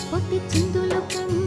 పొద్ది పొద్ది చిందులకు